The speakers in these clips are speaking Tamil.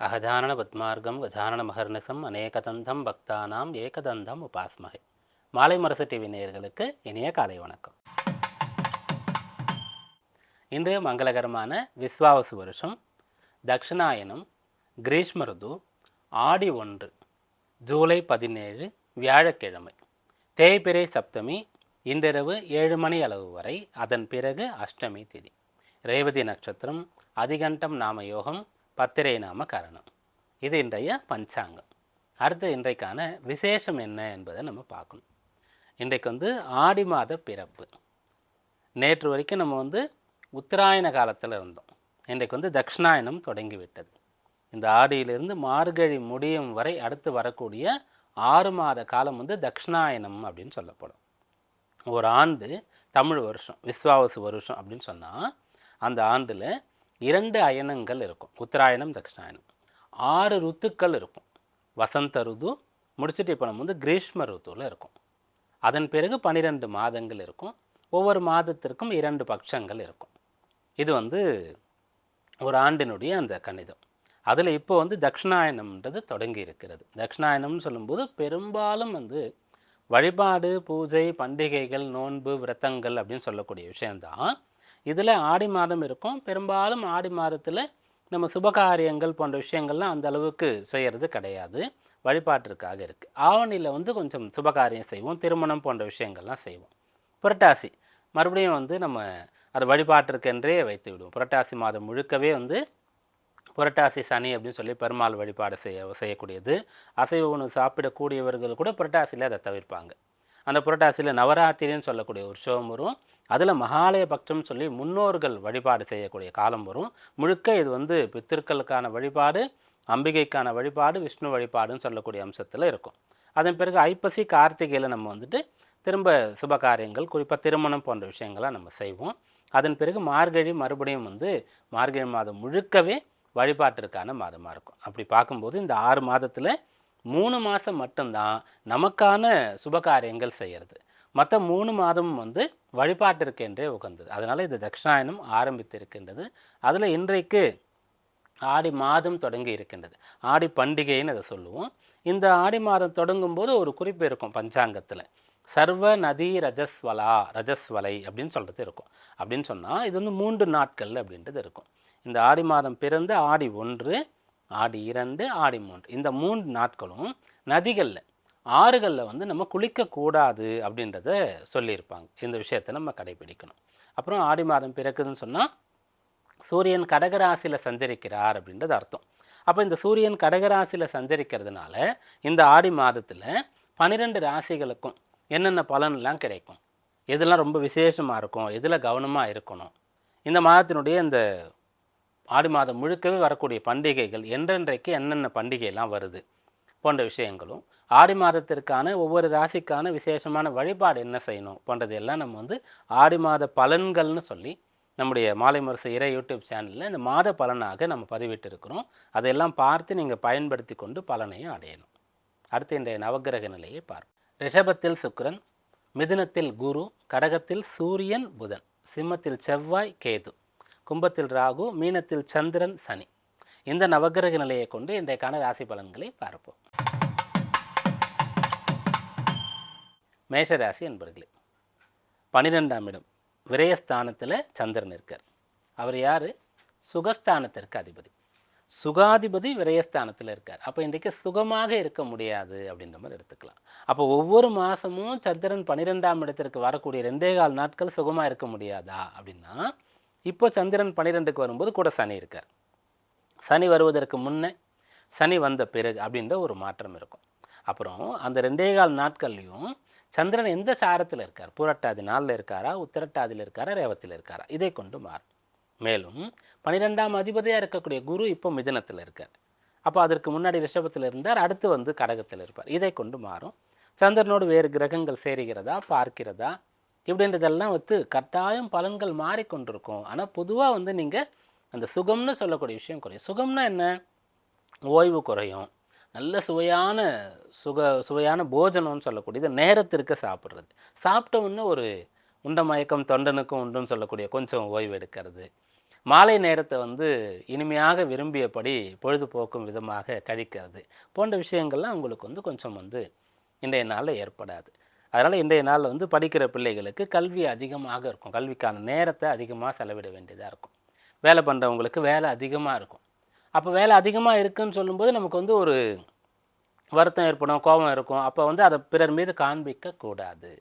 அகஜானன பத்மார்க்கம் கஜானன மகர்நிசம் அநேகதந்தம் பக்தானாம் ஏகதந்தம் உபாஸ்மகை. மாலை மரசு டிவி நேயர்களுக்கு இனிய காலை வணக்கம். இன்று மங்களகரமான விஸ்வாவசு வருஷம் தக்ஷணாயனம் கிரீஷ்ம ருது ஆடி ஒன்று ஜூலை பதினேழு வியாழக்கிழமை. தேய்பிரை சப்தமி இன்றிரவு ஏழு மணி அளவு வரை அதன் பிறகு அஷ்டமி திதி. ரேவதி நட்சத்திரம் அதிகண்டம் நாமயோகம் பத்திரை நாம கரணம். இது இன்றைய பஞ்சாங்கம். அடுத்து இன்றைக்கான விசேஷம் என்ன என்பதை நம்ம பார்க்கணும். இன்றைக்கு வந்து ஆடி மாத பிறப்பு. நேற்று வரைக்கும் நம்ம வந்து உத்தராயண காலத்தில் இருந்தோம். இன்றைக்கு வந்து தக்ஷணாயனம் தொடங்கிவிட்டது. இந்த ஆடியிலிருந்து மார்கழி முடியும் வரை அடுத்து வரக்கூடிய ஆறு மாத காலம் வந்து தக்ஷணாயனம் அப்படின்னு சொல்லப்படும். ஒரு ஆண்டு தமிழ் வருஷம் விஸ்வாவசு வருஷம் அப்படின்னு சொன்னால் அந்த ஆண்டில் இரண்டு அயனங்கள் இருக்கும். உத்தராயணம் தக்ஷணாயனம் ஆறு ருத்துக்கள் இருக்கும். வசந்த ருது முடிச்சுட்டு இப்போ நம்ம வந்து கிரீஷ்ம ருத்துவில் இருக்கும். அதன் பிறகு பன்னிரெண்டு மாதங்கள் இருக்கும். ஒவ்வொரு மாதத்திற்கும் இரண்டு பட்சங்கள் இருக்கும். இது வந்து ஒரு ஆண்டினுடைய அந்த கணிதம். அதில் இப்போ வந்து தக்ஷணாயனம்ன்றது தொடங்கி இருக்கிறது. தக்ஷணாயனம்னு சொல்லும்போது பெரும்பாலும் வந்து வழிபாடு பூஜை பண்டிகைகள் நோன்பு விரதங்கள் அப்படின்னு சொல்லக்கூடிய விஷயந்தான் இதில் ஆடி மாதம் இருக்கும். பெரும்பாலும் ஆடி மாதத்தில் நம்ம சுபகாரியங்கள் போன்ற விஷயங்கள்லாம் அந்த அளவுக்கு செய்கிறது கிடையாது. வழிபாட்டிற்காக இருக்குது ஆவணியில் வந்து கொஞ்சம் சுபகாரியம் செய்வோம். திருமணம் போன்ற விஷயங்கள்லாம் செய்வோம். புரட்டாசி. மறுபடியும் வந்து நம்ம அது வழிபாட்டிற்கென்றே வைத்து விடுவோம். புரட்டாசி மாதம் முழுக்கவே வந்து புரட்டாசி சனி அப்படின்னு சொல்லி பெருமாள் வழிபாடு செய்ய செய்யக்கூடியது. அசைவ உணவு சாப்பிடக்கூடியவர்கள் கூட புரட்டாசியில் அதை தவிர்ப்பாங்க. அந்த புரட்டாசியில் நவராத்திரின்னு சொல்லக்கூடிய உற்சவம் வரும் அதில் மகாலய பட்சம் சொல்லி முன்னோர்கள் வழிபாடு செய்யக்கூடிய காலம் வரும். முழுக்க இது வந்து பித்திருக்களுக்கான வழிபாடு அம்பிகைக்கான வழிபாடு விஷ்ணு வழிபாடுன்னு சொல்லக்கூடிய அம்சத்தில் இருக்கும். அதன் பிறகு ஐப்பசி கார்த்திகையில் நம்ம வந்துட்டு திரும்ப சுப காரியங்கள் குறிப்பாக திருமணம் போன்ற விஷயங்கள்லாம் நம்ம செய்வோம். அதன் பிறகு மார்கழி மறுபடியும் வந்து மார்கழி மாதம் முழுக்கவே வழிபாட்டிற்கான மாதமாக இருக்கும். அப்படி பார்க்கும்போது இந்த ஆறு மாதத்தில் மூணு மாதம் மட்டும்தான் நமக்கான சுபகாரியங்கள் செய்கிறது மற்ற மூணு மாதமும் வந்து வழிபாட்டிற்கென்றே உகந்தது. அதனால் இது தட்சிணாயனம் ஆரம்பித்திருக்கின்றது. அதில் இன்றைக்கு ஆடி மாதம் தொடங்கி இருக்கின்றது. ஆடி பண்டிகைன்னு அதை சொல்லுவோம். இந்த ஆடி மாதம் தொடங்கும்போது ஒரு குறிப்பு இருக்கும் பஞ்சாங்கத்தில். சர்வ நதி ரஜஸ்வலா ரஜஸ்வலை அப்படின்னு சொல்கிறது இருக்கும். அப்படின்னு சொன்னால் இது வந்து மூன்று நாட்கள் அப்படின்றது இருக்கும். இந்த ஆடி மாதம் பிறந்து ஆடி ஒன்று ஆடி இரண்டு ஆடி மூன்று. இந்த மூன்று நாட்களும் நதிகளில் ஆறுகளில் வந்து நம்ம குளிக்கக்கூடாது அப்படின்றத சொல்லியிருப்பாங்க. இந்த விஷயத்தை நம்ம கடைபிடிக்கணும். அப்புறம் ஆடி மாதம் பிறக்குதுன்னு சொன்னால் சூரியன் கடகராசியில் சஞ்சரிக்கிறார் அப்படின்றது அர்த்தம். அப்போ இந்த சூரியன் கடகராசியில் சஞ்சரிக்கிறதுனால இந்த ஆடி மாதத்தில் பன்னிரெண்டு ராசிகளுக்கும் என்னென்ன பலன்லாம் கிடைக்கும்? எதெல்லாம் ரொம்ப விசேஷமாக இருக்கும்? எதில் கவனமாக இருக்கணும்? இந்த மாதத்தினுடைய இந்த ஆடி மாதம் முழுக்கவே வரக்கூடிய பண்டிகைகள் என்றென்றைக்கு என்னென்ன பண்டிகைலாம் வருது? போன்ற விஷயங்களும் ஆடி மாதத்திற்கான ஒவ்வொரு ராசிக்கான விசேஷமான வழிபாடு என்ன செய்யணும் போன்றது எல்லாம் நம்ம வந்து ஆடி மாத பலன்கள்னு சொல்லி நம்முடைய மாலை மரசு இறை யூடியூப் சேனலில் இந்த மாத பலனாக நம்ம பதிவிட்டு இருக்கிறோம் அதையெல்லாம் பார்த்து நீங்கள் பயன்படுத்தி கொண்டு பலனையும் அடையணும். அடுத்து இன்றைய நவக்கிரக நிலையை பார்ப்போம். ரிஷபத்தில் சுக்கரன் மிதுனத்தில் குரு கடகத்தில் சூரியன் புதன் சிம்மத்தில் செவ்வாய் கேது கும்பத்தில் ராகு மீனத்தில் சந்திரன் சனி. இந்த நவக்கிரக நிலையை கொண்டு இன்றைக்கான ராசி பலன்களை பார்ப்போம். மேஷராசி என்பர்களே பனிரெண்டாம் இடம் விரயஸ்தானத்தில் சந்திரன் இருக்கார். அவர் யார்? சுகஸ்தானத்திற்கு அதிபதி. சுகாதிபதி விரயஸ்தானத்தில் இருக்கார். அப்போ இன்றைக்கு சுகமாக இருக்க முடியாது அப்படின்ற மாதிரி எடுத்துக்கலாம். அப்போ ஒவ்வொரு மாதமும் சந்திரன் பன்னிரெண்டாம் இடத்திற்கு வரக்கூடிய ரெண்டே கால் நாட்கள் சுகமாக இருக்க முடியாதா அப்படின்னா இப்போ சந்திரன் பன்னிரெண்டுக்கு வரும்போது கூட சனி இருக்கார். சனி வருவதற்கு முன்னே சனி வந்த பிறகு அப்படின்ற ஒரு மாற்றம் இருக்கும். அப்புறம் அந்த ரெண்டே கால் நாட்கள்லையும் சந்திரன் எந்த சாரத்தில் இருக்கார்? பூரட்டாதி நாளில் இருக்காரா? உத்திரட்டாதியில் இருக்காரா? ரேவத்தில் இருக்காரா? இதை கொண்டு மாறும். மேலும் பனிரெண்டாம் அதிபதியாக இருக்கக்கூடிய குரு இப்போ மிதனத்தில் இருக்கார். அப்போ அதற்கு முன்னாடி ரிஷபத்தில் இருந்தார் அடுத்து வந்து கடகத்தில் இருப்பார். இதை கொண்டு மாறும். சந்திரனோடு வேறு கிரகங்கள் சேருகிறதா? பார்க்கிறதா? இப்படின்றதெல்லாம் வந்து கட்டாயம் பலன்கள் மாறிக்கொண்டிருக்கும். ஆனால் பொதுவாக வந்து நீங்கள் அந்த சுகம்னு சொல்லக்கூடிய விஷயம் குறையும். சுகம்னா என்ன? ஓய்வு குறையும். நல்ல சுவையான சுக சுவையான போஜனம்னு சொல்லக்கூடியது. நேரத்திற்கு சாப்பிட்றது. சாப்பிட்ட உடனே ஒரு உண்ட மயக்கம் தொண்டனுக்கும் உண்டுன்னு சொல்லக்கூடிய கொஞ்சம் ஓய்வு எடுக்கிறது. மாலை நேரத்தை வந்து இனிமையாக விரும்பியபடி பொழுதுபோக்கும் விதமாக கழிக்கிறது. போன்ற விஷயங்கள்லாம் உங்களுக்கு வந்து கொஞ்சம் வந்து இன்றைய நாளில் ஏற்படாது. அதனால் இன்றைய நாளில் வந்து படிக்கிற பிள்ளைகளுக்கு கல்வி அதிகமாக இருக்கும். கல்விக்கான நேரத்தை அதிகமாக செலவிட வேண்டியதாக இருக்கும். வேலை பண்ணுறவங்களுக்கு வேலை அதிகமாக இருக்கும். அப்போ வேலை அதிகமாக இருக்குன்னு சொல்லும்போது நமக்கு வந்து ஒரு வருத்தம் ஏற்படும் கோபம் இருக்கும். அப்போ வந்து அதை பிறர் மீது காண்பிக்கக்கூடாது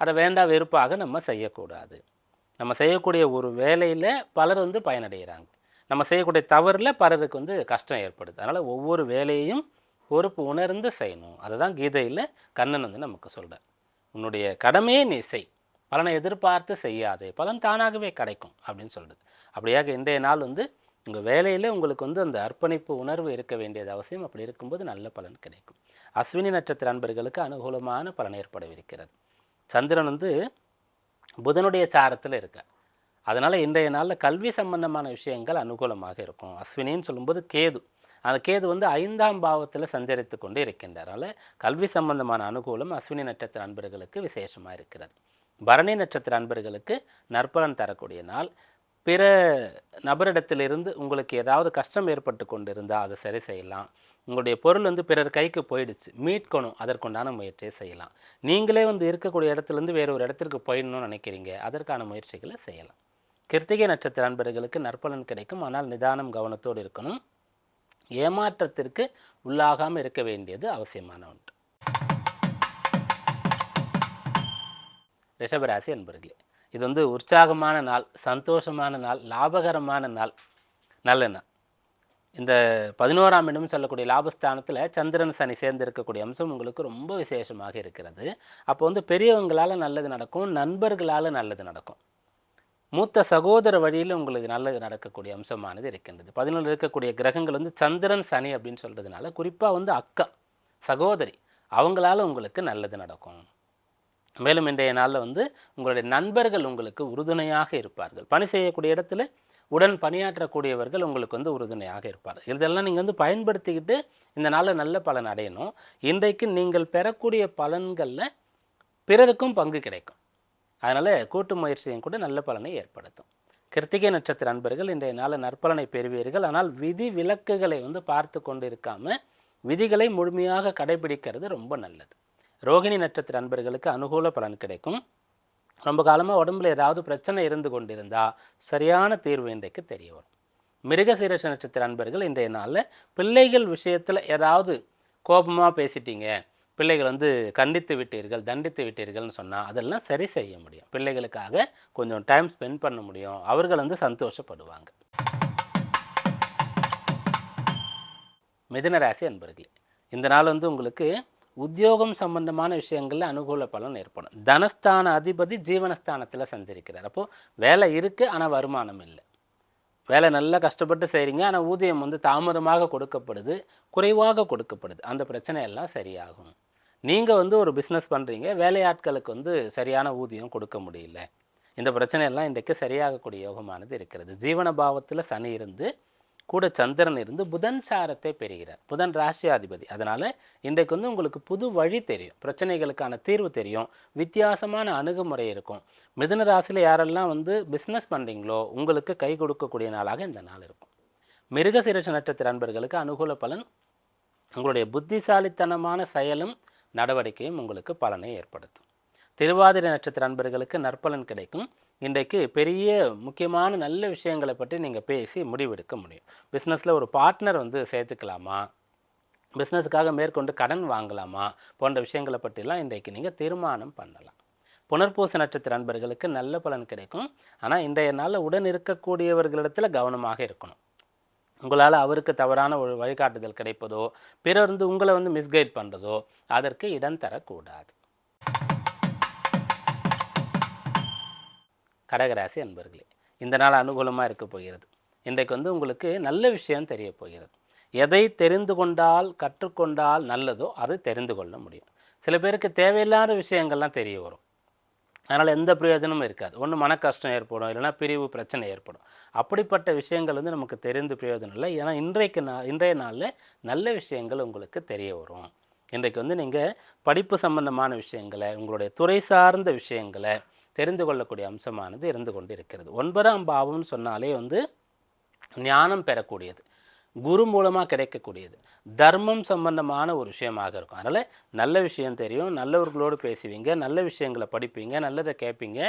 அதை வேண்டா வெறுப்பாக நம்ம செய்யக்கூடாது. நம்ம செய்யக்கூடிய ஒரு வேலையில் பலர் வந்து பயனடைகிறாங்க. நம்ம செய்யக்கூடிய தவறில் பலருக்கு வந்து கஷ்டம் ஏற்படுது. அதனால் ஒவ்வொரு வேலையையும் பொறுப்பு உணர்ந்து செய்யணும். அதுதான் கீதையில் கண்ணன் வந்து நமக்கு சொல்கிறார் உன்னுடைய கடமையே நீ செய். பலனை எதிர்பார்த்து செய்யாதே. பலன் தானாகவே கிடைக்கும் அப்படின்னு சொல்கிறது அப்படியாக இன்றைய நாள் வந்து உங்கள் வேலையில் உங்களுக்கு வந்து அந்த அர்ப்பணிப்பு உணர்வு இருக்க வேண்டியது அவசியம். அப்படி இருக்கும்போது நல்ல பலன் கிடைக்கும். அஸ்வினி நட்சத்திர அன்பர்களுக்கு அனுகூலமான பலன் ஏற்படவிருக்கிறது. சந்திரன் வந்து புதனுடைய சாரத்தில் இருக்கார். அதனால் இன்றைய நாளில் கல்வி சம்பந்தமான விஷயங்கள் அனுகூலமாக இருக்கும். அஸ்வினின்னு சொல்லும்போது கேது. அந்த கேது வந்து ஐந்தாம் பாவத்தில் சஞ்சரித்து கொண்டு இருக்கின்றனால கல்வி சம்பந்தமான அனுகூலம் அஸ்வினி நட்சத்திர அன்பர்களுக்கு விசேஷமாக இருக்கிறது. பரணி நட்சத்திர அன்பர்களுக்கு நற்பலன் தரக்கூடிய நாள். பிற நபரிடத்திலிருந்து உங்களுக்கு ஏதாவது கஷ்டம் ஏற்பட்டு கொண்டு இருந்தால் அதை சரி செய்யலாம். உங்களுடைய பொருள் வந்து பிறர் கைக்கு போயிடுச்சு. மீட்கணும். அதற்குண்டான முயற்சியை செய்யலாம். நீங்களே வந்து இருக்கக்கூடிய இடத்துலேருந்து வேறு ஒரு இடத்திற்கு போயிடணும்னு நினைக்கிறீங்க. அதற்கான முயற்சிகளை செய்யலாம். கிருத்திகை நட்சத்திர அன்பர்களுக்கு நற்பலன் கிடைக்கும். ஆனால் நிதானம் கவனத்தோடு இருக்கணும். ஏமாற்றத்திற்கு உள்ளாகாமல் இருக்க வேண்டியது அவசியமான ஒன்று. ரிஷபராசி அன்பர்களே இது வந்து உற்சாகமான நாள் சந்தோஷமான நாள் லாபகரமான நாள் நல்ல நாள். இந்த பதினோராம் இடம் சொல்லக்கூடிய லாபஸ்தானத்தில் சந்திரன் சனி சேர்ந்து இருக்கக்கூடிய அம்சம் உங்களுக்கு ரொம்ப விசேஷமாக இருக்கிறது. அப்போ வந்து பெரியவங்களால் நல்லது நடக்கும் நண்பர்களால் நல்லது நடக்கும். மூத்த சகோதர வழியில் உங்களுக்கு நல்லது நடக்கக்கூடிய அம்சமானது இருக்கின்றது. பதினொன்று இருக்கக்கூடிய கிரகங்கள் வந்து சந்திரன் சனி அப்படின்னு சொல்கிறதுனால குறிப்பாக வந்து அக்கா சகோதரி அவங்களால உங்களுக்கு நல்லது நடக்கும். மேலும் இன்றைய நாளில் வந்து உங்களுடைய நண்பர்கள் உங்களுக்கு உறுதுணையாக இருப்பார்கள். பணி செய்யக்கூடிய இடத்துல உடன் பணியாற்றக்கூடியவர்கள் உங்களுக்கு வந்து உறுதுணையாக இருப்பார்கள். இதெல்லாம் நீங்கள் வந்து பயன்படுத்திக்கிட்டு இந்த நாளில் நல்ல பலன் அடையணும். இன்றைக்கு நீங்கள் பெறக்கூடிய பலன்களில் பிறருக்கும் பங்கு கிடைக்கும். அதனால் கூட்டு முயற்சியும் கூட நல்ல பலனை ஏற்படுத்தும். கிருத்திகை நட்சத்திர அன்பர்கள் இன்றைய நாளில் நற்பலனை பெறுவீர்கள். ஆனால் விதி விலக்குகளை வந்து பார்த்து கொண்டு இருக்காமல் விதிகளை முழுமையாக கடைபிடிக்கிறது ரொம்ப நல்லது. ரோகிணி நட்சத்திர அன்பர்களுக்கு அனுகூல பலன் கிடைக்கும். ரொம்ப காலமாக உடம்புல ஏதாவது பிரச்சனை இருந்து கொண்டிருந்தால் சரியான தீர்வு இன்றைக்கு தெரிய வரும். மிருகசீரஷ நட்சத்திர அன்பர்கள் இன்றைய நாளில் பிள்ளைகள் விஷயத்தில் ஏதாவது கோபமாக பேசிட்டீங்க. பிள்ளைகள் வந்து கண்டித்து விட்டீர்கள் தண்டித்து விட்டீர்கள்னு சொன்னால் அதெல்லாம் சரி செய்ய முடியும். பிள்ளைகளுக்காக கொஞ்சம் டைம் ஸ்பெண்ட் பண்ண முடியும். அவர்கள் வந்து சந்தோஷப்படுவாங்க. மிதனராசி அன்பர்களே இந்த நாள் வந்து உங்களுக்கு உத்தியோகம் சம்பந்தமான விஷயங்களில் அனுகூல பலன் ஏற்படும். தனஸ்தான அதிபதி ஜீவனஸ்தானத்தில் சந்திருக்கிறார் அப்போது வேலை இருக்குது ஆனால் வருமானம் இல்லை. வேலை நல்லா கஷ்டப்பட்டு செய்கிறீங்க ஆனால் ஊதியம் வந்து தாமதமாக கொடுக்கப்படுது குறைவாக கொடுக்கப்படுது. அந்த பிரச்சனையெல்லாம் சரியாகும். நீங்கள் வந்து ஒரு பிஸ்னஸ் பண்ணுறீங்க வேலையாட்களுக்கு வந்து சரியான ஊதியம் கொடுக்க முடியல. இந்த பிரச்சனையெல்லாம் இன்றைக்கு சரியாகக்கூடிய யோகமானது இருக்கிறது. ஜீவன பாவத்தில் சனி இருந்து கூட சந்திரன் இருந்து புதன் சாரத்தை பெறுகிறார். புதன் ராசியாதிபதி. அதனால் இன்றைக்கு வந்து உங்களுக்கு புது வழி தெரியும். பிரச்சனைகளுக்கான தீர்வு தெரியும். வித்தியாசமான அணுகுமுறை இருக்கும். மிதுன ராசியில் யாரெல்லாம் வந்து பிஸ்னஸ் பண்ணுறீங்களோ உங்களுக்கு கை கொடுக்கக்கூடிய நாளாக இந்த நாள் இருக்கும். மிருகசீரஷ நட்சத்திர அன்பர்களுக்கு அனுகூல பலன் உங்களுடைய புத்திசாலித்தனமான செயலும் நடவடிக்கையும் உங்களுக்கு பலனை ஏற்படுத்தும். திருவாதிரை நட்சத்திர அன்பர்களுக்கு நற்பலன் கிடைக்கும். இன்றைக்கு பெரிய முக்கியமான நல்ல விஷயங்களை பற்றி நீங்கள் பேசி முடிவெடுக்க முடியும். பிஸ்னஸில் ஒரு பார்ட்னர் வந்து சேர்த்துக்கலாமா? பிஸ்னஸுக்காக மேற்கொண்டு கடன் வாங்கலாமா? போன்ற விஷயங்களை பற்றிலாம் இன்றைக்கு நீங்கள் தீர்மானம் பண்ணலாம். புனர்பூச நட்சத்திர அன்பர்களுக்கு நல்ல பலன் கிடைக்கும். ஆனால் இன்றைய நாளில் உடன் இருக்கக்கூடியவர்களிடத்தில் கவனமாக இருக்கணும். உங்களால் அவருக்கு தவறான ஒரு வழிகாட்டுதல் கிடைப்பதோ பிறர் வந்து உங்களை வந்து மிஸ்கைட் பண்ணுறதோ அதற்கு இடம் தரக்கூடாது. கடகராசி அன்பர்களே இந்த நாள் அனுகூலமாக இருக்க போகிறது. இன்றைக்கு வந்து உங்களுக்கு நல்ல விஷயம் தெரிய போகிறது. எதை தெரிந்து கொண்டால் கற்றுக்கொண்டால் நல்லதோ அதை தெரிந்து கொள்ள முடியும். சில பேருக்கு தேவையில்லாத விஷயங்கள்லாம் தெரிய வரும். அதனால் எந்த பிரயோஜனமும் இருக்காது. ஒன்று மன கஷ்டம் ஏற்படும் இல்லைன்னா பிரிவு பிரச்சனை ஏற்படும். அப்படிப்பட்ட விஷயங்கள் வந்து நமக்கு தெரிந்து பிரயோஜனம் இல்லை. ஏன்னா இன்றைக்கு நான் இன்றைய நாளில் நல்ல விஷயங்கள் உங்களுக்கு தெரிய வரும். இன்றைக்கு வந்து நீங்கள் படிப்பு சம்பந்தமான விஷயங்களை உங்களுடைய துறை சார்ந்த விஷயங்களை தெரிந்து கொள்ளக்கூடிய அம்சமானது இருந்து கொண்டு இருக்கிறது ஒன்பதாம் பாவம்னு சொன்னாலே வந்து ஞானம் பெறக்கூடியது. குரு மூலமாக கிடைக்கக்கூடியது. தர்மம் சம்பந்தமான ஒரு விஷயமாக இருக்கும். அதனால் நல்ல விஷயம் தெரியும். நல்லவர்களோடு பேசுவீங்க. நல்ல விஷயங்களை படிப்பீங்க. நல்லதை கேட்பீங்க.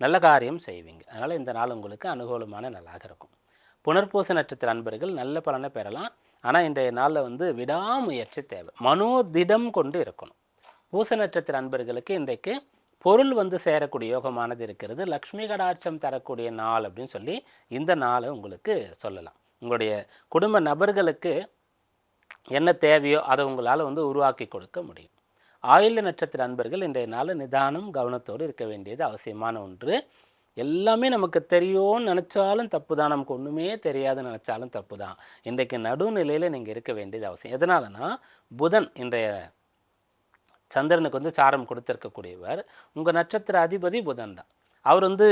நல்ல காரியம் செய்வீங்க. அதனால் இந்த நாள் உங்களுக்கு அனுகூலமான நாளாக இருக்கும். புனர்பூச நட்சத்திர அன்பர்கள் நல்ல பலனை பெறலாம். ஆனால் இன்றைய நாளில் வந்து விடாமுயற்சி தேவை. மனோதிடம் கொண்டு இருக்கணும். பூச நட்சத்திர அன்பர்களுக்கு இன்றைக்கு பொருள் வந்து சேரக்கூடிய யோகமானது இருக்கிறது. லக்ஷ்மி கடாட்சம் தரக்கூடிய நாள் அப்படின்னு சொல்லி இந்த நாளை உங்களுக்கு சொல்லலாம். உங்களுடைய குடும்ப நபர்களுக்கு என்ன தேவையோ அதை உங்களால் வந்து உருவாக்கி கொடுக்க முடியும். ஆயுள்ய நட்சத்திர அன்பர்கள் இன்றைய நாள் நிதானம் கவனத்தோடு இருக்க வேண்டியது அவசியமான ஒன்று. எல்லாமே நமக்கு தெரியும்னு நினச்சாலும் தப்பு தான் நமக்கு ஒன்றுமே தெரியாதுன்னு நினச்சாலும் தப்பு தான் இன்றைக்கு நடுநிலையில் நீங்கள் இருக்க வேண்டியது அவசியம். எதனாலனா புதன் இன்றைய சந்திரனுக்கு வந்து சாரம் கொடுத்துருக்கக்கூடியவர். உங்கள் நட்சத்திர அதிபதி புதன் தான். அவர் வந்து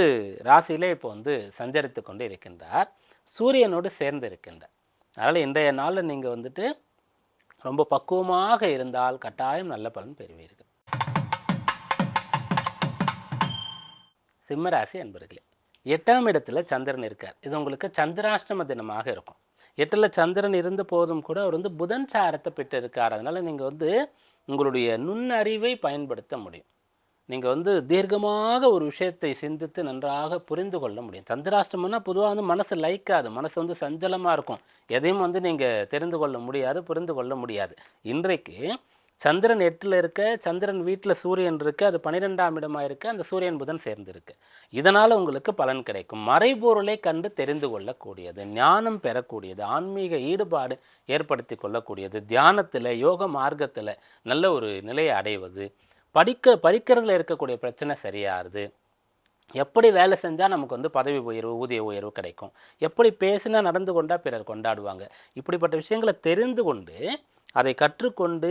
ராசியிலே இப்போ வந்து சஞ்சரித்து கொண்டு இருக்கின்றார். சூரியனோடு சேர்ந்து இருக்கின்றார். அதனால் இன்றைய நாளில் நீங்கள் வந்துட்டு ரொம்ப பக்குவமாக இருந்தால் கட்டாயம் நல்ல பலன் பெறுவீர்கள். சிம்மராசி அன்பர்களே எட்டாம் இடத்துல சந்திரன் இருக்கார். இது உங்களுக்கு சந்திராஷ்டம தினமாக இருக்கும். எட்டில் சந்திரன் இருந்த போதும் கூட அவர் வந்து புதன் சாரத்தை பெற்று இருக்கார் அதனால் நீங்கள் வந்து உங்களுடைய நுண்ணறிவை பயன்படுத்த முடியும். நீங்கள் வந்து தீர்க்கமாக ஒரு விஷயத்தை சிந்தித்து நன்றாக புரிந்து கொள்ள முடியும். சந்திராஷ்டமம்னா பொதுவாக வந்து மனசு லைக்காது மனசு வந்து சஞ்சலமாக இருக்கும். எதையும் வந்து நீங்கள் தெரிந்து கொள்ள முடியாது புரிந்து கொள்ள முடியாது. இன்றைக்கு சந்திரன் எட்டில் இருக்க சந்திரன் வீட்டில் சூரியன் இருக்குது அது பன்னிரெண்டாம் இடமாக இருக்குது அந்த சூரியன் புதன் சேர்ந்திருக்கு. இதனால் உங்களுக்கு பலன் கிடைக்கும். மறைபொருளை கண்டு தெரிந்து கொள்ளக்கூடியது ஞானம் பெறக்கூடியது ஆன்மீக ஈடுபாடு ஏற்படுத்தி கொள்ளக்கூடியது தியானத்தில் யோக மார்க்கத்தில் நல்ல ஒரு நிலையை அடைவது படிக்க படிக்கிறதுல இருக்கக்கூடிய பிரச்சனை சரியாகுது எப்படி வேலை செஞ்சால் நமக்கு வந்து பதவி உயர்வு ஊதிய உயர்வு கிடைக்கும் எப்படி பேசினா நடந்து கொண்டால் பிறர் கொண்டாடுவாங்க இப்படிப்பட்ட விஷயங்களை தெரிந்து கொண்டு அதை கற்றுக்கொண்டு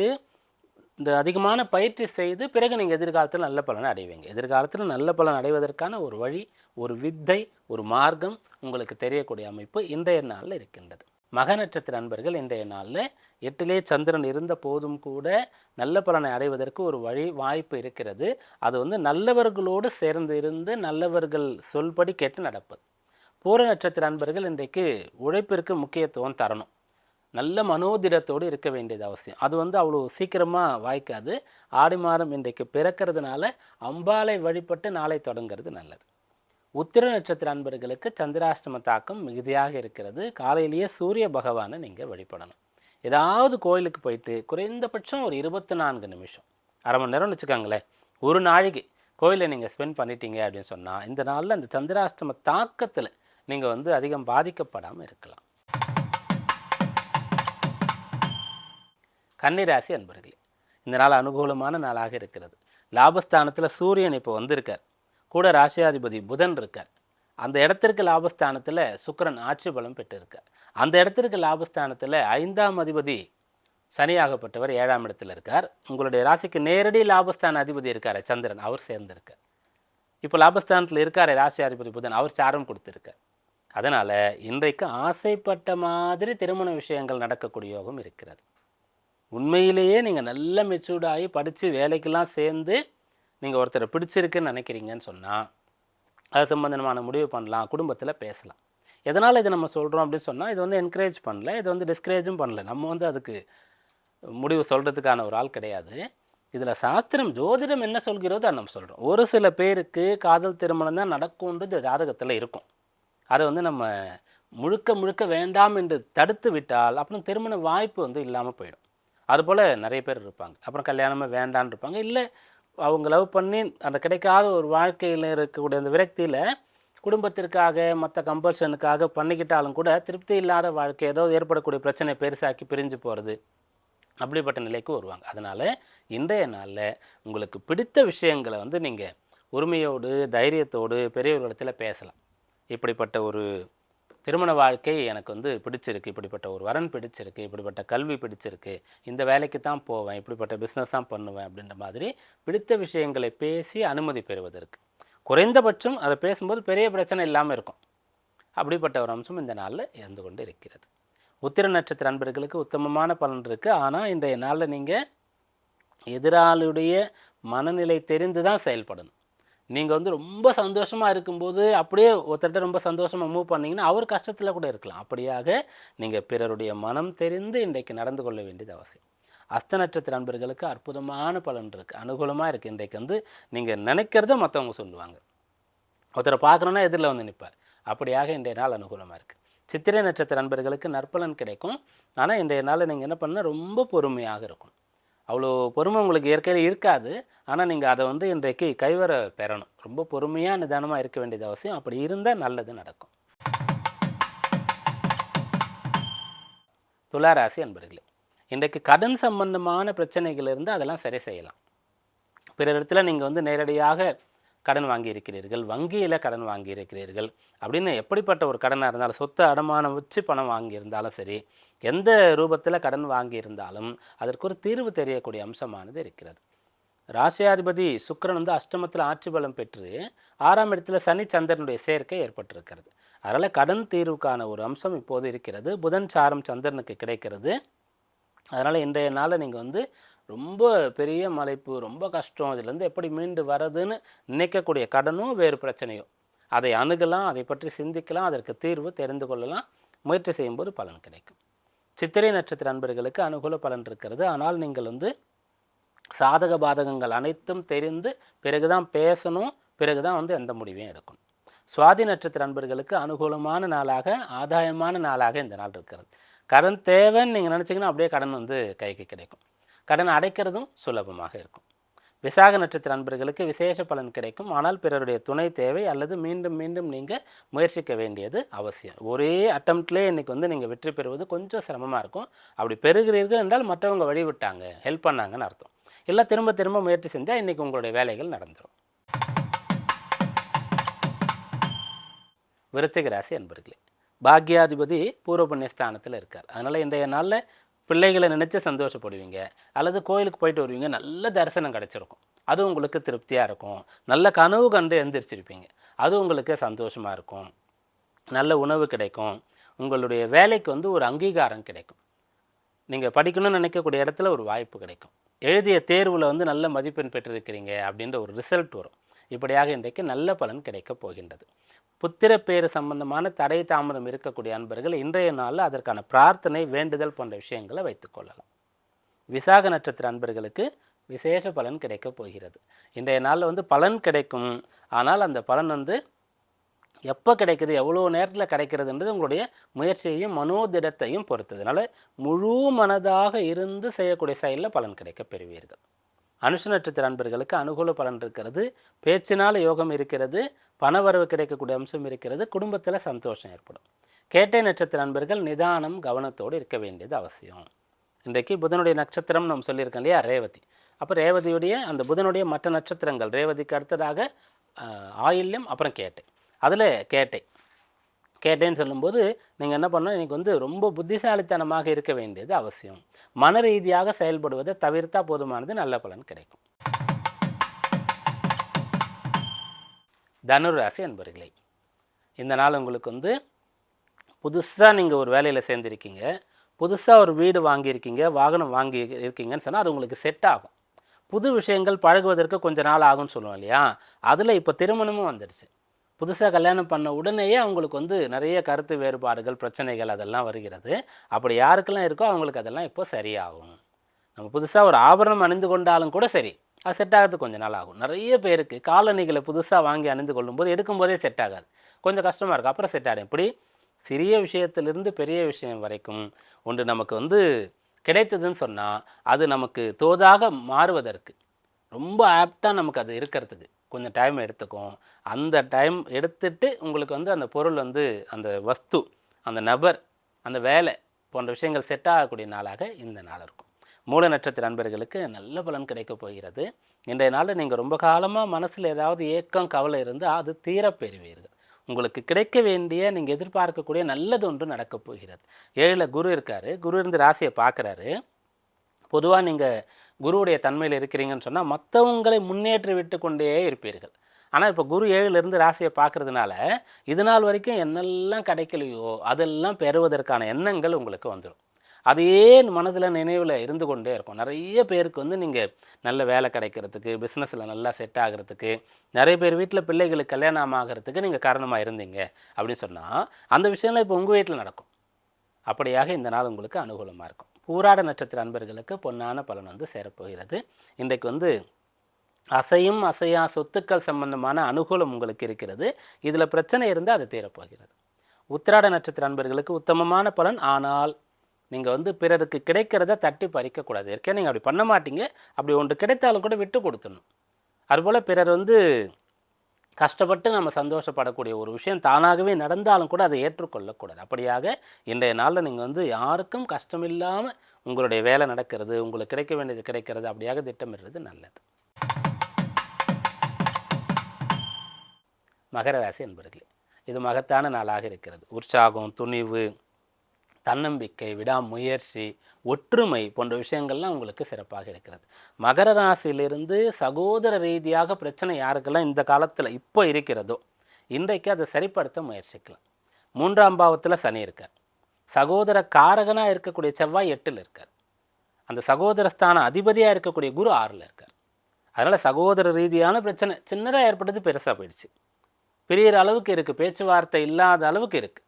இந்த அதிகமான பயிற்சி செய்து பிறகு நீங்கள் எதிர்காலத்தில் நல்ல பலனை அடைவீங்க. எதிர்காலத்தில் நல்ல பலன் அடைவதற்கான ஒரு வழி ஒரு வித்தை ஒரு மார்க்கம் உங்களுக்கு தெரியக்கூடிய அமைப்பு இன்றைய நாளில் இருக்கின்றது. மக நட்சத்திர அன்பர்கள் இன்றைய நாளில் எட்டிலே சந்திரன் இருந்த போதும் கூட நல்ல பலனை அடைவதற்கு ஒரு வழி வாய்ப்பு இருக்கிறது. அது வந்து நல்லவர்களோடு சேர்ந்து இருந்து நல்லவர்கள் சொல்படி கேட்டு நடப்பது. பூர நட்சத்திர அன்பர்கள் இன்றைக்கு உழைப்பிற்கு முக்கியத்துவம் தரணும். நல்ல மனோதிடத்தோடு இருக்க வேண்டியது அவசியம். அது வந்து அவ்வளோ சீக்கிரமாக வாய்க்காது. ஆடி மாதம் இன்றைக்கு பிறக்கிறதுனால அம்பாலை வழிபட்டு நாளை தொடங்கிறது நல்லது. உத்திர நட்சத்திர அன்பர்களுக்கு சந்திராஷ்டம தாக்கம் மிகுதியாக இருக்கிறது. காலையிலேயே சூரிய பகவானை நீங்கள் வழிபடணும். ஏதாவது கோயிலுக்கு போயிட்டு குறைந்தபட்சம் ஒரு இருபத்தி நான்கு நிமிஷம். அரை மணி நேரம்னு வச்சுக்கோங்களேன். ஒரு நாளைக்கு கோயிலை நீங்கள் ஸ்பெண்ட் பண்ணிட்டீங்க அப்படின்னு சொன்னால் இந்த நாளில் அந்த சந்திராஷ்டம தாக்கத்தில் நீங்கள் வந்து அதிகம் பாதிக்கப்படாமல் இருக்கலாம். கன்னிராசி அன்பர்களே இந்த நாள் அனுகூலமான நாளாக இருக்கிறது. லாபஸ்தானத்தில் சூரியன் இப்போ வந்திருக்கார். கூட ராசியாதிபதி புதன் இருக்கார். அந்த இடத்திற்கு லாபஸ்தானத்தில் சுக்கிரன் ஆட்சி பலம் பெற்றிருக்கார். அந்த இடத்திற்கு லாபஸ்தானத்தில் ஐந்தாம் அதிபதி சனியாகப்பட்டவர் ஏழாம் இடத்துல இருக்கார். உங்களுடைய ராசிக்கு நேரடி லாபஸ்தான அதிபதி இருக்கார் சந்திரன் அவர் சேர்ந்திருக்கார். இப்போ லாபஸ்தானத்தில் இருக்கார் ராசியாதிபதி புதன் அவர் சாரம் கொடுத்துருக்கார். அதனால் இன்றைக்கு ஆசைப்பட்ட மாதிரி திருமண விஷயங்கள் நடக்கக்கூடிய யோகம் இருக்கிறது. உண்மையிலேயே நீங்கள் நல்ல மெச்சூர்டாகி படித்து வேலைக்கெல்லாம் சேர்ந்து நீங்கள் ஒருத்தரை பிடிச்சிருக்குன்னு நினைக்கிறீங்கன்னு சொன்னால் அது சம்பந்தமான முடிவு பண்ணலாம் குடும்பத்தில் பேசலாம். எதனால் இதை நம்ம சொல்கிறோம் அப்படின்னு சொன்னால் இது வந்து என்கரேஜ் பண்ணல இது வந்து டிஸ்கரேஜும் பண்ணல. நம்ம வந்து அதுக்கு முடிவு சொல்கிறதுக்கான ஒரு ஆள் கிடையாது. இதில் சாஸ்திரம் ஜோதிடம் என்ன சொல்கிறதோ அதை நம்ம சொல்கிறோம் ஒரு சில பேருக்கு காதல் திருமணம் தான் நடக்கும்ன்றது ஜாதகத்தில் இருக்கும். அதை வந்து நம்ம முழுக்க முழுக்க வேண்டாம் என்று தடுத்து விட்டால் அப்புறம் திருமண வாய்ப்பு வந்து இல்லாமல் போயிடும். அதுபோல் நிறைய பேர் இருப்பாங்க. அப்புறம் கல்யாணமே வேண்டான்னு இருப்பாங்க. இல்லை அவங்க லவ் பண்ணி அந்த கிடைக்காத ஒரு வாழ்க்கையில் இருக்கக்கூடிய அந்த விரக்தியில் குடும்பத்திற்காக மற்ற கம்பல்ஷனுக்காக பண்ணிக்கிட்டாலும் கூட திருப்தி இல்லாத வாழ்க்கை ஏதோ ஏற்படக்கூடிய பிரச்சனை பெருசாக்கி பிரிஞ்சு போகிறது அப்படிப்பட்ட நிலைக்கு வருவாங்க. அதனால் இன்றைய நாளில் உங்களுக்கு பிடித்த விஷயங்களை வந்து நீங்கள் உரிமையோடு தைரியத்தோடு பெரியவர்களிடத்தில் பேசலாம். இப்படிப்பட்ட ஒரு திருமண வாழ்க்கை எனக்கு வந்து பிடிச்சிருக்கு இப்படிப்பட்ட ஒரு வரன் பிடிச்சிருக்கு இப்படிப்பட்ட கல்வி பிடிச்சிருக்கு இந்த வேலைக்கு தான் போவேன் இப்படிப்பட்ட பிஸ்னஸ் தான் பண்ணுவேன் அப்படின்ற மாதிரி பிடித்த விஷயங்களை பேசி அனுமதி பெறுவதற்கு. குறைந்தபட்சம் அதை பேசும்போது பெரிய பிரச்சனை இல்லாமல் இருக்கும். அப்படிப்பட்ட ஒரு அம்சம் இந்த நாளில் இருந்து கொண்டு இருக்கிறது. உத்திர நட்சத்திர அன்பர்களுக்கு உத்தமமான பலன் இருக்குது ஆனால் இன்றைய நாளில் நீங்கள் எதிராளுடைய மனநிலை தெரிந்து தான் செயல்படணும். நீங்கள் வந்து ரொம்ப சந்தோஷமாக இருக்கும்போது அப்படியே ஒருத்தர்கிட்ட ரொம்ப சந்தோஷமாக மூவ் பண்ணிங்கன்னா அவர் கஷ்டத்தில் கூட இருக்கலாம். அப்படியாக நீங்கள் பிறருடைய மனம் தெரிந்து இன்றைக்கு நடந்து கொள்ள வேண்டியது அவசியம். அஸ்த நட்சத்திர நண்பர்களுக்கு அற்புதமான பலன் இருக்குது அனுகூலமாக இருக்குது இன்றைக்கு வந்து நீங்கள் நினைக்கிறத மற்றவங்க சொல்லுவாங்க. ஒருத்தரை பார்க்கணுன்னா எதிரில் வந்து நிற்பார் அப்படியாக இன்றைய நாள் அனுகூலமாக இருக்குது சித்திரை நட்சத்திர நண்பர்களுக்கு நற்பலன் கிடைக்கும். ஆனால் இன்றைய நாளில் நீங்கள் என்ன பண்ணால் ரொம்ப பொறுமையாக இருக்கும் அவ்வளோ பொறுமை உங்களுக்கு இயற்கையில் இருக்காது. ஆனால் நீங்கள் அதை வந்து இன்றைக்கு கைவர பெறணும். ரொம்ப பொறுமையாக நிதானமாக இருக்க வேண்டியது அவசியம். அப்படி இருந்தால் நல்லது நடக்கும். துளாராசி அன்பர்களே இன்றைக்கு கடன் சம்பந்தமான பிரச்சனைகள் இருந்து அதெல்லாம் சரி செய்யலாம். பிற இடத்துல நீங்கள் வந்து நேரடியாக கடன் வாங்கியிருக்கிறீர்கள் வங்கியில் கடன் வாங்கியிருக்கிறீர்கள். அப்படின்னு எப்படிப்பட்ட ஒரு கடனாக இருந்தாலும் சொத்தை அடமானம் வச்சு பணம் வாங்கியிருந்தாலும் சரி எந்த ரூபத்தில் கடன் வாங்கியிருந்தாலும் அதற்கு ஒரு தீர்வு தெரியக்கூடிய அம்சமானது இருக்கிறது. ராசியாதிபதி சுக்கரன் வந்து அஷ்டமத்தில் ஆட்சி பலம் பெற்று ஆறாம் இடத்துல சனி சந்திரனுடைய சேர்க்கை ஏற்பட்டிருக்கிறது. அதனால் கடன் தீர்வுக்கான ஒரு அம்சம் இப்போது இருக்கிறது. புதன் சாரம் சந்திரனுக்கு கிடைக்கிறது. அதனால் இன்றைய நாளில் நீங்கள் வந்து ரொம்ப பெரிய மலைப்பு ரொம்ப கஷ்டம். இதுலேருந்து எப்படி மீண்டு வர்றதுன்னு நினைக்கக்கூடிய கடனும் வேறு பிரச்சனையும். அதை அணுகலாம் அதை பற்றி சிந்திக்கலாம் அதற்கு தீர்வு தெரிந்து கொள்ளலாம். முயற்சி செய்யும்போது பலன் கிடைக்கும். சித்திரை நட்சத்திர அன்பர்களுக்கு அனுகூல பலன் இருக்கிறது. ஆனால் நீங்கள் வந்து சாதக பாதகங்கள் அனைத்தும் தெரிந்து பிறகுதான் பேசணும் பிறகுதான் வந்து எந்த முடிவையும் எடுக்கணும். சுவாதி நட்சத்திர அன்பர்களுக்கு அனுகூலமான நாளாக ஆதாயமான நாளாக இந்த நாள் இருக்கிறது. கடன் தேவைன்னு நீங்கள் நினச்சிங்கன்னா அப்படியே கடன் வந்து கைக்கு கிடைக்கும். கடன் அடைக்கிறதும் சுலபமாக இருக்கும். விசாக நட்சத்திர அன்பர்களுக்கு விசேஷ பலன் கிடைக்கும். ஆனால் பிறருடைய துணை தேவை அல்லது மீண்டும் மீண்டும் நீங்கள் முயற்சிக்க வேண்டியது அவசியம். ஒரே அட்டம்ப்ட்லேயே இன்னைக்கு வந்து நீங்கள் வெற்றி பெறுவது கொஞ்சம் சிரமமாக இருக்கும். அப்படி பெறுகிறீர்கள் என்றால் மற்றவங்க வழி விட்டாங்க ஹெல்ப் பண்ணாங்கன்னு அர்த்தம். இல்லை திரும்ப திரும்ப முயற்சி செஞ்சால் இன்றைக்கி உங்களுடைய வேலைகள் நடந்துடும் விருத்திகராசி அன்பர்களே பாக்யாதிபதி பூர்வ புண்ணியஸ்தானத்தில் இருக்கார். அதனால் இன்றைய நாளில் பிள்ளைகளை நினச்சி சந்தோஷப்படுவீங்க. அல்லது கோயிலுக்கு போயிட்டு வருவீங்க. நல்ல தரிசனம் கிடச்சிருக்கும். அது உங்களுக்கு திருப்தியாக இருக்கும். நல்ல கனவு கண்டு எந்திரிச்சிருப்பீங்க. அது உங்களுக்கு சந்தோஷமாக இருக்கும். நல்ல உணவு கிடைக்கும். உங்களுடைய வேலைக்கு வந்து ஒரு அங்கீகாரம் கிடைக்கும். நீங்கள் படிக்கணும்னு நினைக்கக்கூடிய இடத்துல ஒரு வாய்ப்பு கிடைக்கும். எழுதிய தேர்வில் வந்து நல்ல மதிப்பெண் பெற்றிருக்கிறீங்க அப்படின்ற ஒரு ரிசல்ட் வரும். இப்படியாக இன்றைக்கு நல்ல பலன் கிடைக்கப் போகின்றது. புத்திரப்பேறு சம்பந்தமான தடை தாமதம் இருக்கக்கூடிய அன்பர்கள் இன்றைய நாளில் அதற்கான பிரார்த்தனை வேண்டுதல் போன்ற விஷயங்களை வைத்துக்கொள்ளலாம் விசாக நட்சத்திர அன்பர்களுக்கு விசேஷ பலன் கிடைக்கப் போகிறது. இன்றைய நாளில் வந்து பலன் கிடைக்கும். ஆனால் அந்த பலன் வந்து எப்போ கிடைக்குது எவ்வளோ நேரத்தில் கிடைக்கிறதுன்றது உங்களுடைய முயற்சியையும் மனோதிடத்தையும் பொறுத்ததுனால முழு மனதாக இருந்து செய்யக்கூடிய செயலில் பலன் கிடைக்க பெறுவீர்கள். அனுஷ நட்சத்திர அன்பர்களுக்கு அனுகூல பலன் இருக்கிறது. பேச்சினால் யோகம் இருக்கிறது. பணவரவு கிடைக்கக்கூடிய அம்சம் இருக்கிறது. குடும்பத்தில் சந்தோஷம் ஏற்படும். கேட்டை நட்சத்திர அன்பர்கள் நிதானம் கவனத்தோடு இருக்க வேண்டியது அவசியம். இன்றைக்கு புதனுடைய நட்சத்திரம் நம்ம சொல்லியிருக்கோம் இல்லையா? ரேவதி. அப்போ ரேவதியுடைய அந்த புதனுடைய மற்ற நட்சத்திரங்கள் ரேவதிக்கு அடுத்ததாக ஆயில்யம் அப்புறம் கேட்டை. அதில் கேட்டை. கேட்டேன்னு சொல்லும்போது நீங்கள் என்ன பண்ணணும்? எனக்கு வந்து ரொம்ப புத்திசாலித்தனமாக இருக்க வேண்டியது அவசியம். மன ரீதியாக செயல்படுவதை தவிர்த்தா போதுமானது நல்ல பலன் கிடைக்கும். தனுராசி அன்பர்களே இந்த நாள் உங்களுக்கு வந்து புதுசாக நீங்கள் ஒரு வேலையில் சேர்ந்துருக்கீங்க. புதுசாக ஒரு வீடு வாங்கியிருக்கீங்க வாகனம் வாங்கி இருக்கீங்கன்னு சொன்னால் அது உங்களுக்கு செட் ஆகும். புது விஷயங்கள் பழகுவதற்கு கொஞ்ச நாள் ஆகும்னு சொல்லுவோம் இல்லையா? அதில் இப்போ திருமணமும் வந்துடுச்சு புதுசாக கல்யாணம் பண்ண உடனேயே அவங்களுக்கு வந்து நிறைய கருத்து வேறுபாடுகள் பிரச்சனைகள் அதெல்லாம் வருகிறது. அப்படி யாருக்கெல்லாம் இருக்கோ அவங்களுக்கு அதெல்லாம் இப்போ சரியாகும். நம்ம புதுசாக ஒரு ஆபரணம் அணிந்து கொண்டாலும் கூட சரி அது செட் ஆகிறதுக்கு கொஞ்சம் நாள் ஆகும். நிறைய பேருக்கு காலணிகளை புதுசாக வாங்கி அணிந்து கொள்ளும்போது எடுக்கும்போதே செட் ஆகாது. கொஞ்சம் கஷ்டமாக இருக்கும். அப்புறம் செட் ஆகிடும் இப்படி சிறிய விஷயத்திலிருந்து பெரிய விஷயம் வரைக்கும் ஒன்று நமக்கு வந்து கிடைத்ததுன்னு சொன்னால் அது நமக்கு தோதாக மாறுவதற்கு ரொம்ப ஆப்டாக நமக்கு அது இருக்கிறதுக்கு கொஞ்சம் டைம் எடுத்துக்கும். அந்த டைம் எடுத்துட்டு உங்களுக்கு வந்து அந்த பொருள் வந்து அந்த வஸ்து அந்த நபர் அந்த வேலை போன்ற விஷயங்கள் செட் ஆகக்கூடிய நாளாக இந்த நாள் இருக்கும். மூல நட்சத்திர நண்பர்களுக்கு நல்ல பலன் கிடைக்க போகிறது. இன்றைய நாளில் நீங்கள் ரொம்ப காலமாக மனசில் ஏதாவது ஏக்கம் கவலை இருந்தால் அது தீரப் பெறுவீர்கள் உங்களுக்கு கிடைக்க வேண்டிய நீங்கள் எதிர்பார்க்கக்கூடிய நல்லது ஒன்று நடக்கப் போகிறது. ஏழில் குரு இருக்கார். குரு இருந்து ராசியை பார்க்குறாரு. பொதுவாக நீங்கள் குருவுடைய தன்மையில் இருக்கிறீங்கன்னு சொன்னால் மற்றவங்களை முன்னேற்றி விட்டு கொண்டே இருப்பீர்கள். ஆனால் இப்போ குரு ஏழுலேருந்து ராசியை பார்க்குறதுனால இது நாள் வரைக்கும் என்னெல்லாம் கிடைக்கலையோ அதெல்லாம் பெறுவதற்கான எண்ணங்கள் உங்களுக்கு வந்துடும் அதையே மனசில் நினைவில் இருந்து கொண்டே இருக்கும். நிறைய பேருக்கு வந்து நீங்கள் நல்ல வேலை கிடைக்கிறதுக்கு பிஸ்னஸில் நல்லா செட் ஆகிறதுக்கு நிறைய பேர் வீட்டில் பிள்ளைகளுக்கு கல்யாணம் ஆகிறதுக்கு நீங்கள் காரணமாக இருந்தீங்க அப்படின்னு சொன்னால் அந்த விஷயம்லாம் இப்போ உங்கள் வீட்டில் நடக்கும். அப்படியாக இந்த நாள் உங்களுக்கு அனுகூலமாக இருக்கும். பூராட நட்சத்திர அன்பர்களுக்கு பொன்னான பலன் வந்து சேரப்போகிறது. இன்றைக்கு வந்து அசையும் அசையா சொத்துக்கள் சம்பந்தமான அனுகூலம் உங்களுக்கு இருக்கிறது. இதில் பிரச்சனை இருந்தால் அது தீரப்போகிறது. உத்திராட நட்சத்திர அன்பர்களுக்கு உத்தமமான பலன். ஆனால் நீங்கள் வந்து பிறருக்கு கிடைக்கிறத தட்டி பறிக்கக்கூடாது. ஏற்கனவே நீங்கள் அப்படி பண்ண மாட்டீங்க. அப்படி ஒன்று கிடைத்தாலும் கூட விட்டு கொடுத்துடணும். அதுபோல் பிறர் வந்து கஷ்டப்பட்டு நம்ம சந்தோஷப்படக்கூடிய ஒரு விஷயம் தானாகவே நடந்தாலும் கூட அதை ஏற்றுக்கொள்ளக்கூடாது. அப்படியாக இன்றைய நாளில் நீங்கள் வந்து யாருக்கும் கஷ்டமில்லாமல் உங்களுடைய வேலை நடக்கிறது உங்களுக்கு கிடைக்க வேண்டியது கிடைக்கிறது அப்படியாக திட்டமிடுறது நல்லது. மகர ராசி என்பர்களே இது மகத்தான நாளாக இருக்கிறது. உற்சாகம் துணிவு தன்னம்பிக்கை விடாமுயற்சி ஒற்றுமை போன்ற விஷயங்கள்லாம் உங்களுக்கு சிறப்பாக இருக்கிறது. மகர ராசியிலிருந்து சகோதர ரீதியாக பிரச்சனை யாருக்கெல்லாம் இந்த காலத்தில் இப்போ இருக்கிறதோ இன்றைக்கு அதை சரிப்படுத்த முயற்சிக்கலாம். மூன்றாம் பாவத்தில் சனி இருக்கார். சகோதர காரகனாக இருக்கக்கூடிய செவ்வாய் எட்டில் இருக்கார். அந்த சகோதர ஸ்தான அதிபதியாக இருக்கக்கூடிய குரு ஆறில் இருக்கார். அதனால் சகோதர ரீதியான பிரச்சனை சின்னதாக ஏற்பட்டது பெருசாக போயிடுச்சு. பெரிய அளவுக்கு இருக்குது பேச்சுவார்த்தை இல்லாத அளவுக்கு இருக்குது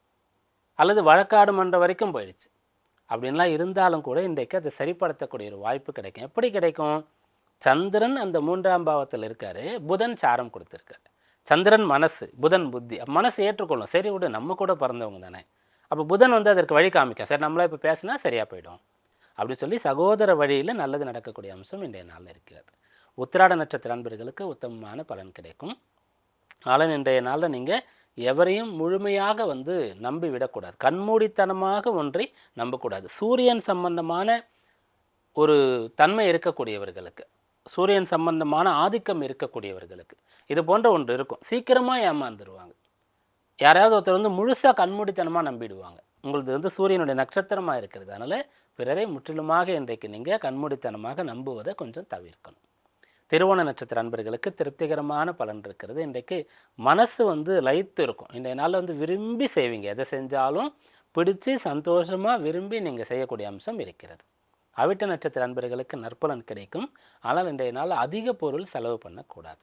அல்லது வழக்காடு மன்ற வரைக்கும் போயிடுச்சு. அப்படின்லாம் இருந்தாலும் கூட இன்றைக்கு அதை சரிப்படுத்தக்கூடிய ஒரு வாய்ப்பு கிடைக்கும். எப்படி கிடைக்கும்? சந்திரன் அந்த மூன்றாம் பாவத்தில் இருக்காரு. புதன் சாரம் கொடுத்துருக்காரு. சந்திரன் மனசு புதன் புத்தி. மனசு ஏற்றுக்கொள்ளும். சரி விடு நம்ம கூட பிறந்தவங்க தானே. அப்போ புதன் வந்து அதற்கு வழி காமிக்கும். சரி நம்மளா இப்போ பேசினா சரியாக போயிடும். அப்படி சொல்லி சகோதர வழியில் நல்லது நடக்கக்கூடிய அம்சம் இன்றைய நாளில் இருக்கிறது. உத்திராட நட்சத்திர அன்பர்களுக்கு உத்தமமான பலன் கிடைக்கும். ஆனால் இன்றைய நாளில் நீங்கள் எவரையும் முழுமையாக வந்து நம்பிவிடக்கூடாது. கண்மூடித்தனமாக ஒன்றை நம்பக்கூடாது. சூரியன் சம்பந்தமான ஒரு தன்மை இருக்கக்கூடியவர்களுக்கு சூரியன் சம்பந்தமான ஆதிக்கம் இருக்கக்கூடியவர்களுக்கு இது போன்ற ஒன்று இருக்கும். சீக்கிரமாக ஏமாந்துருவாங்க. யாராவது ஒருத்தர் வந்து முழுசாக கண்மூடித்தனமாக நம்பிடுவாங்க. உங்களது வந்து சூரியனுடைய நட்சத்திரமாக இருக்கிறது. அதனால் பிறரை முற்றிலுமாக இன்றைக்கு நீங்கள் கண்மூடித்தனமாக நம்புவதை கொஞ்சம் தவிர்க்கணும். திருவோண நட்சத்திர அன்பர்களுக்கு திருப்திகரமான பலன் இருக்கிறது. இன்றைக்கு மனசு வந்து லைத்து இருக்கும். இன்றைய நாளில் வந்து விரும்பி செய்வீங்க. எதை செஞ்சாலும் பிடிச்சு சந்தோஷமாக விரும்பி நீங்கள் செய்யக்கூடிய அம்சம் இருக்கிறது. அவிட்ட நட்சத்திர அன்பர்களுக்கு நற்பலன் கிடைக்கும். ஆனால் இன்றைய நாள் அதிக பொருள் செலவு பண்ணக்கூடாது.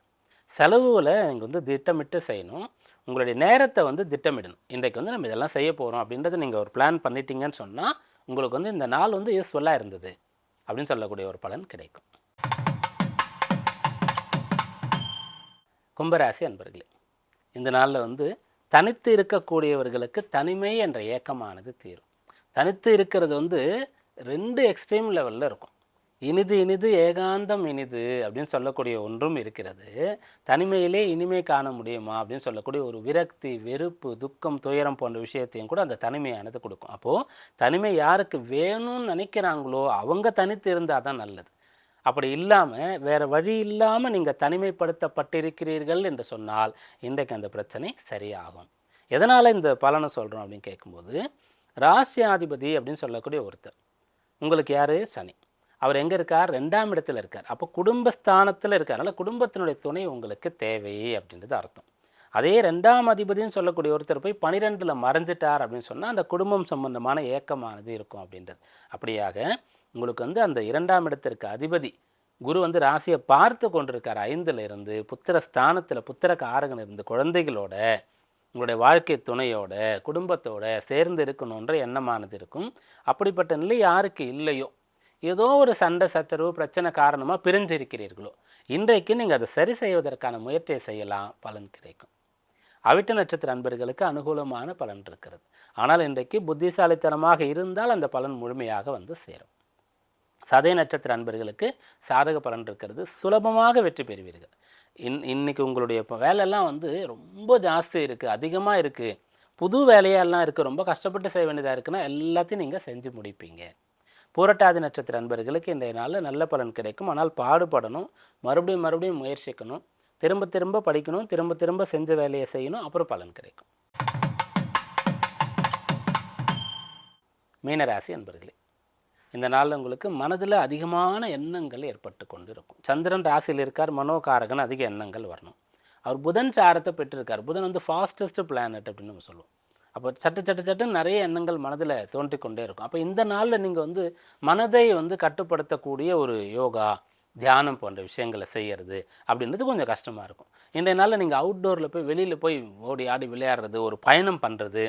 செலவுகளை நீங்கள் வந்து திட்டமிட்டு செய்யணும். உங்களுடைய நேரத்தை வந்து திட்டமிடணும். இன்றைக்கு வந்து நம்ம இதெல்லாம் செய்ய போகிறோம் அப்படின்றத நீங்கள் ஒரு பிளான் பண்ணிட்டீங்கன்னு சொன்னால் உங்களுக்கு வந்து இந்த நாள் வந்து யூஸ்ஃபுல்லாக இருந்தது அப்படின்னு சொல்லக்கூடிய ஒரு பலன் கிடைக்கும். கும்பராசி அன்பர்களே இந்த நாளில் வந்து தனித்து இருக்கக்கூடியவர்களுக்கு தனிமை என்ற ஏக்கமானது தீரும். தனித்து இருக்கிறது வந்து ரெண்டு எக்ஸ்ட்ரீம் லெவலில் இருக்கும். இனிது இனிது ஏகாந்தம் இனிது அப்படின்னு சொல்லக்கூடிய ஒன்றும் இருக்கிறது. தனிமையிலே இனிமை காண முடியுமா அப்படின்னு சொல்லக்கூடிய ஒரு விரக்தி வெறுப்பு துக்கம் துயரம் போன்ற விஷயத்தையும் கூட அந்த தனிமையானது கொடுக்கும். அப்போது தனிமை யாருக்கு வேணும்னு நினைக்கிறாங்களோ அவங்க தனித்து இருந்தால் தான் நல்லது. அப்படி இல்லாமல் வேறு வழி இல்லாமல் நீங்கள் தனிமைப்படுத்தப்பட்டிருக்கிறீர்கள் என்று சொன்னால் இன்றைக்கு அந்த பிரச்சனை சரியாகும். எதனால் இந்த பலனை சொல்கிறோம் அப்படின்னு கேட்கும்போது ராசியாதிபதி அப்படின்னு சொல்லக்கூடிய ஒருத்தர். உங்களுக்கு யார்? சனி. அவர் எங்கே இருக்கார்? ரெண்டாம் இடத்துல இருக்கார். அப்போ குடும்பஸ்தானத்தில் இருக்கார். அதனால் குடும்பத்தினுடைய துணை உங்களுக்கு தேவை அப்படின்றது அர்த்தம். அதே ரெண்டாம் அதிபதினு சொல்லக்கூடிய ஒருத்தர் போய் பனிரெண்டில் மறைஞ்சிட்டார் அப்படின்னு சொன்னால் அந்த குடும்பம் சம்பந்தமான ஏக்கமானது இருக்கும் அப்படின்றது. அப்படியாக உங்களுக்கு வந்து அந்த இரண்டாம் இடத்திற்கு அதிபதி குரு வந்து ராசியை பார்த்து கொண்டிருக்கார். ஐந்தில் இருந்து புத்திர ஸ்தானத்தில் புத்திர காரகன் இருந்து குழந்தைகளோட உங்களுடைய வாழ்க்கை துணையோட குடும்பத்தோட சேர்ந்து இருக்கணுன்ற எண்ணமானது இருக்கும். அப்படிப்பட்ட நிலை யாருக்கு இல்லையோ ஏதோ ஒரு சண்டை சத்தரவு பிரச்சனை காரணமாக பிரிஞ்சிருக்கிறீர்களோ இன்றைக்கு நீங்கள் அதை சரி செய்வதற்கான முயற்சியை செய்யலாம். பலன் கிடைக்கும். அவிட்ட நட்சத்திர அன்பர்களுக்கு அனுகூலமான பலன் இருக்கிறது. ஆனால் இன்றைக்கு புத்திசாலித்தனமாக இருந்தால் அந்த பலன் முழுமையாக வந்து சேரும். சதய நட்சத்திர அன்பர்களுக்கு சாதக பலன் இருக்கிறது. சுலபமாக வெற்றி பெறுவீர்கள். இன் இன்னைக்கு உங்களுடைய இப்போ வேலையெல்லாம் வந்து ரொம்ப ஜாஸ்தி இருக்குது அதிகமாக இருக்குது புது வேலையெல்லாம் இருக்குது ரொம்ப கஷ்டப்பட்டு செய்ய வேண்டியதாக இருக்குன்னா எல்லாத்தையும் நீங்கள் செஞ்சு முடிப்பீங்க. பூரட்டாதி நட்சத்திர அன்பர்களுக்கு இன்றைய நாளில் நல்ல பலன் கிடைக்கும். ஆனால் பாடுபடணும் மறுபடியும் மறுபடியும் முயற்சிக்கணும் திரும்ப திரும்ப படிக்கணும் திரும்ப திரும்ப செஞ்ச வேலையை செய்யணும் அப்புறம் பலன் கிடைக்கும். மீனராசி அன்பர்களே இந்த நாளில் உங்களுக்கு மனதில் அதிகமான எண்ணங்கள் ஏற்பட்டு கொண்டு இருக்கும் சந்திரன் ராசியில் இருக்கார் மனோகாரகன் அதிக எண்ணங்கள் வரணும். அவர் புதன் சாரத்தை பெற்றிருக்கார். புதன் வந்து ஃபாஸ்டஸ்ட் பிளானட் அப்படின்னு நம்ம சொல்லுவோம். அப்போ சட்டு சட்டு சட்டு நிறைய எண்ணங்கள் மனதில் தோன்றிக்கொண்டே இருக்கும். அப்போ இந்த நாளில் நீங்கள் வந்து மனதை வந்து கட்டுப்படுத்தக்கூடிய ஒரு யோகா தியானம் போன்ற விஷயங்களை செய்கிறது அப்படின்றது கொஞ்சம் கஷ்டமாக இருக்கும். இன்றைய நாளில் நீங்கள் அவுட்டோரில் போய் வெளியில் போய் ஓடி ஆடி விளையாடுறது ஒரு பயணம் பண்ணுறது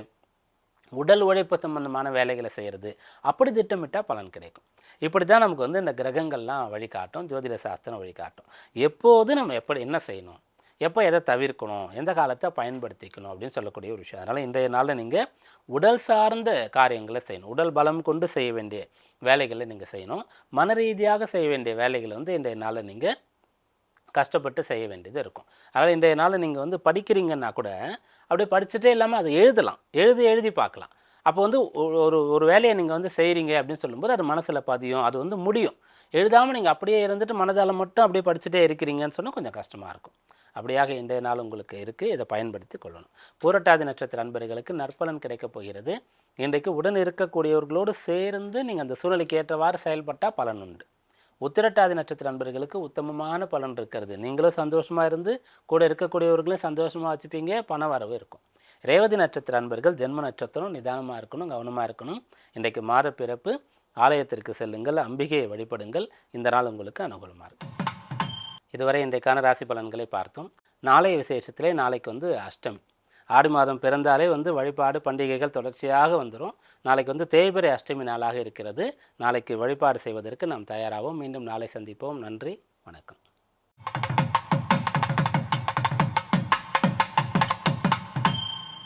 உடல் உழைப்பு சம்பந்தமான வேலைகளை செய்கிறது அப்படி திட்டமிட்டால் பலன் கிடைக்கும். இப்படி தான் நமக்கு வந்து இந்த கிரகங்கள்லாம் வழிகாட்டும் ஜோதிட சாஸ்திரம் வழிகாட்டும். எப்போது நம்ம எப்படி என்ன செய்யணும்? எப்போ எதை தவிர்க்கணும்? எந்த காலத்தை பயன்படுத்திக்கணும்? அப்படின்னு சொல்லக்கூடிய ஒரு விஷயம். அதனால் இன்றைய நாளில் நீங்கள் உடல் சார்ந்த காரியங்களை செய்யணும். உடல் பலம் கொண்டு செய்ய வேண்டிய வேலைகளை நீங்கள் செய்யணும். மன ரீதியாக செய்ய வேண்டிய வேலைகளை வந்து இன்றைய நாளில் நீங்கள் கஷ்டப்பட்டு செய்ய வேண்டியது இருக்கும். அதனால் இன்றைய நாளில் நீங்கள் வந்து படிக்கிறீங்கன்னா கூட அப்படியே படிச்சுட்டே இல்லாமல் அதை எழுதலாம். எழுதி எழுதி பார்க்கலாம். அப்போ வந்து ஒரு- ஒரு வேலையை நீங்கள் வந்து செய்கிறீங்க அப்படின்னு சொல்லும்போது அது மனசில் பதியும் அது வந்து முடியும். எழுதாமல் நீங்கள் அப்படியே இருந்துட்டு மனதால் மட்டும் அப்படியே படிச்சுட்டே இருக்கிறீங்கன்னு சொன்னால் கொஞ்சம் கஷ்டமாக இருக்கும். அப்படியாக இன்றைய நாள் உங்களுக்கு இருக்குது இதை பயன்படுத்தி கொள்ளணும். பூரட்டாதி நட்சத்திர அன்பர்களுக்கு நற்பலன் கிடைக்கப் போகிறது. இன்றைக்கு உடன் இருக்கக்கூடியவர்களோடு சேர்ந்து நீங்கள் அந்த சூழ்நிலைக்கு ஏற்றவாறு செயல்பட்டால் பலன் உண்டு. உத்திரட்டாதி நட்சத்திர அன்பர்களுக்கு உத்தமமான பலன் இருக்கிறது. நீங்களும் சந்தோஷமாக இருந்து கூட இருக்கக்கூடியவர்களையும் சந்தோஷமாக வச்சுப்பீங்க பண வரவு இருக்கும். ரேவதி நட்சத்திர அன்பர்கள் ஜென்ம நட்சத்திரம் நிதானமாக இருக்கணும் கவனமாக இருக்கணும். இன்றைக்கு மாத பிறப்பு ஆலயத்திற்கு செல்லுங்கள் அம்பிகையை வழிபடுங்கள். இந்த நாள் உங்களுக்கு அனுகூலமாக இருக்கும். இதுவரை இன்றைக்கான ராசி பலன்களை பார்த்தோம். நாளைய விசேஷத்திலே நாளைக்கு வந்து அஷ்டமி. ஆடி மாதம் பிறந்தாலே வந்து வழிபாடு பண்டிகைகள் தொடர்ச்சியாக வந்துடும் நாளைக்கு வந்து தேய்பிரை அஷ்டமி நாளாக இருக்கிறது. நாளைக்கு வழிபாடு செய்வதற்கு நாம் தயாராகவும் மீண்டும் நாளை சந்திப்போம். நன்றி. வணக்கம்.